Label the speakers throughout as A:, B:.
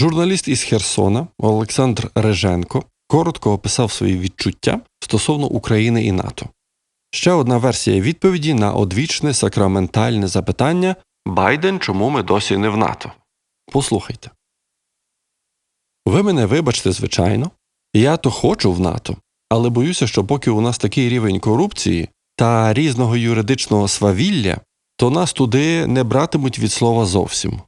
A: Журналіст із Херсона Олександр Реженко коротко описав свої відчуття стосовно України і НАТО. Ще одна версія відповіді на одвічне сакраментальне запитання Байден, чому ми досі не в НАТО? Послухайте. Ви мене вибачте, звичайно. Я то хочу в НАТО, але боюся, що поки у нас такий рівень корупції та різного юридичного свавілля, то нас туди не братимуть від слова зовсім.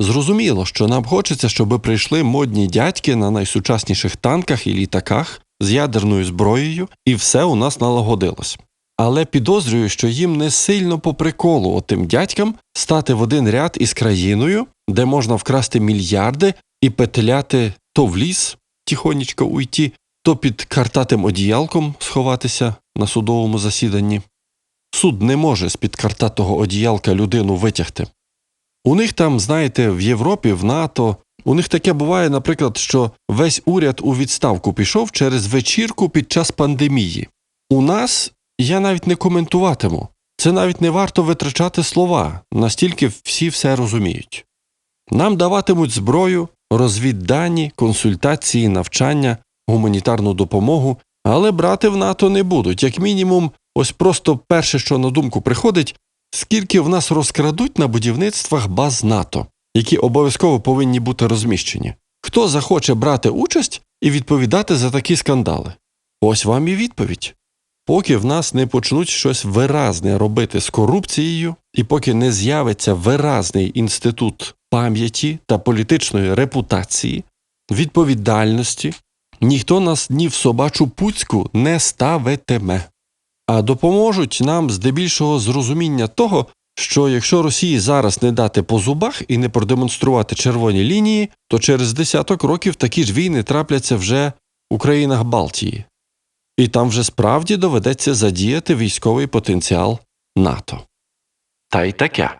A: Зрозуміло, що нам хочеться, щоби прийшли модні дядьки на найсучасніших танках і літаках з ядерною зброєю, і все у нас налагодилось. Але підозрюю, що їм не сильно по приколу отим дядькам стати в один ряд із країною, де можна вкрасти мільярди і петляти то в ліс, тихонечко уйти, то під картатим одіялком сховатися на судовому засіданні. Суд не може з під картатого одіялка людину витягти. У них там, знаєте, в Європі, в НАТО, у них таке буває, наприклад, що весь уряд у відставку пішов через вечірку під час пандемії. У нас я навіть не коментуватиму. Це навіть не варто витрачати слова, настільки всі все розуміють. Нам даватимуть зброю, розвіддані, консультації, навчання, гуманітарну допомогу, але брати в НАТО не будуть. Як мінімум, ось просто перше, що на думку приходить, скільки в нас розкрадуть на будівництвах баз НАТО, які обов'язково повинні бути розміщені. Хто захоче брати участь і відповідати за такі скандали? Ось вам і відповідь. Поки в нас не почнуть щось виразне робити з корупцією, і поки не з'явиться виразний інститут пам'яті та політичної репутації, відповідальності, ніхто нас ні в собачу пуцьку не ставитиме. А допоможуть нам здебільшого з розуміння того, що якщо Росії зараз не дати по зубах і не продемонструвати червоні лінії, то через десяток років такі ж війни трапляться вже у країнах Балтії. І там вже справді доведеться задіяти військовий потенціал НАТО. Та й таке.